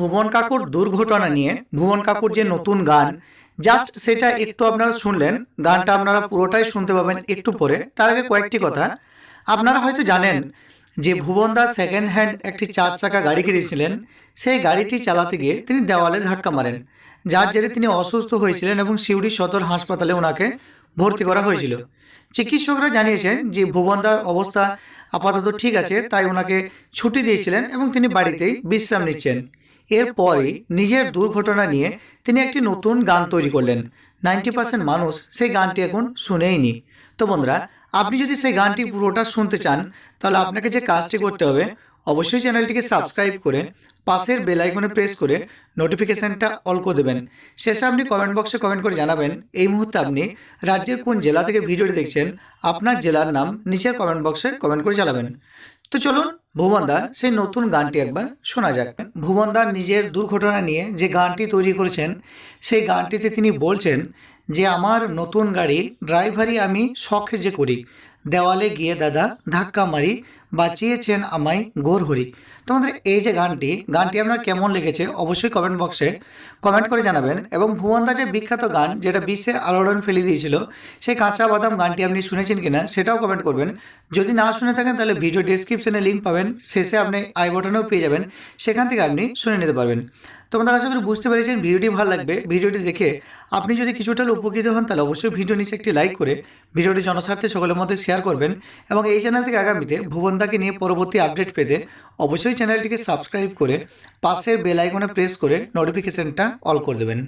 ভুবন কাকুর দুর্ঘটনা নিয়ে, ভুবন কাকুর যে নতুন গান জাস্ট সেটা একটু আপনারা শুনলেন, গানটা আপনারা পুরোটাই শুনতে পাবেন একটু পরে। তার আগে কয়েকটি কথা। আপনারা হয়তো জানেন যে ভুবন দাস সেকেন্ড হ্যান্ড একটি চার চাকা গাড়ি কিনেছিলেন। সেই গাড়িটি চালাতে গিয়ে তিনি দেওয়ালে ধাক্কা মারেন, যার জেরে তিনি অসুস্থ হয়েছিলেন এবং সিউড়ি সদর হাসপাতালে ওনাকে ভর্তি করা হয়েছিল। চিকিৎসকরা জানিয়েছেন যে ভুবনদার অবস্থা আপাতত ঠিক আছে, তাই ওনাকে ছুটি দিয়েছিলেন এবং তিনি বাড়িতেই বিশ্রাম নিচ্ছেন। এরপরে নিজের দুর্ঘটনা নিয়ে তিনি একটি নতুন গান তৈরি করলেন। নাইনটি পার্সেন্ট মানুষ সেই গানটি এখন শুনেইনি। তো বন্ধুরা আপনি যদি সেই গানটি পুরোটা শুনতে চান তাহলে আপনাকে যে কাজটি করতে হবে অবশ্যই চ্যানেলটিকে সাবস্ক্রাইব করে পাশের বেল আইকনে প্রেস করে নোটিফিকেশানটা অল করে দেবেন। শেষে আপনি কমেন্ট বক্সে কমেন্ট করে জানাবেন এই মুহূর্তে আপনি রাজ্যের কোন জেলা থেকে ভিডিওটি দেখছেন আপনার জেলার নাম নিচের কমেন্ট বক্সে কমেন্ট করে জানাবেন। তো চলুন, ভুবনদা সেই নতুন গানটি একবার শোনা যাক। ভুবনদার নিজের দুর্ঘটনা নিয়ে যে গানটি তৈরি করেছেন, সেই গানটিতে তিনি বলছেন যে, আমার নতুন গাড়ি, ড্রাইভারই আমি শখ যে করি। দেওয়ালে গিয়ে দাদা ধাক্কা মারি, বাঁচিয়েছেন আমায় গোর হরি। তোমাদের এই যে গানটি গানটি আপনার কেমন লেগেছে অবশ্যই কমেন্ট বক্সে কমেন্ট করে জানাবেন এবং ভুবনদা যে বিখ্যাত গান, যেটা বিশ্বে আলোড়ন ফেলে দিয়েছিল, সেই কাঁচা বাদাম গানটি আপনি শুনেছেন কিনা সেটাও কমেন্ট করবেন। যদি না শুনে থাকেন তাহলে ভিডিও ডিসক্রিপশনে লিঙ্ক পাবেন। শেষে আপনি আই বটনেও পেয়ে যাবেন। সেখান থেকে আপনি শুনে নিতে পারবেন। তোমাদের আশা করি বুঝতে পেরেছেন। ভিডিওটি ভালো লাগবে। ভিডিওটি দেখে আপনি যদি কিছুটা উপকৃত হন, তাহলে অবশ্যই ভিডিও নিচে একটি লাইক করে ভিডিওটি জনস্বার্থে সকলের মধ্যে শেয়ার করবেন এবং এই চ্যানেল থেকে আগামীতে ভুবনদাকে নিয়ে পরবর্তী আপডেট পেতে অবশ্যই চ্যানেলটিকে সাবস্ক্রাইব করে পাশের বেল আইকনে প্রেস করে নোটিফিকেশনটা অল করে দেবেন।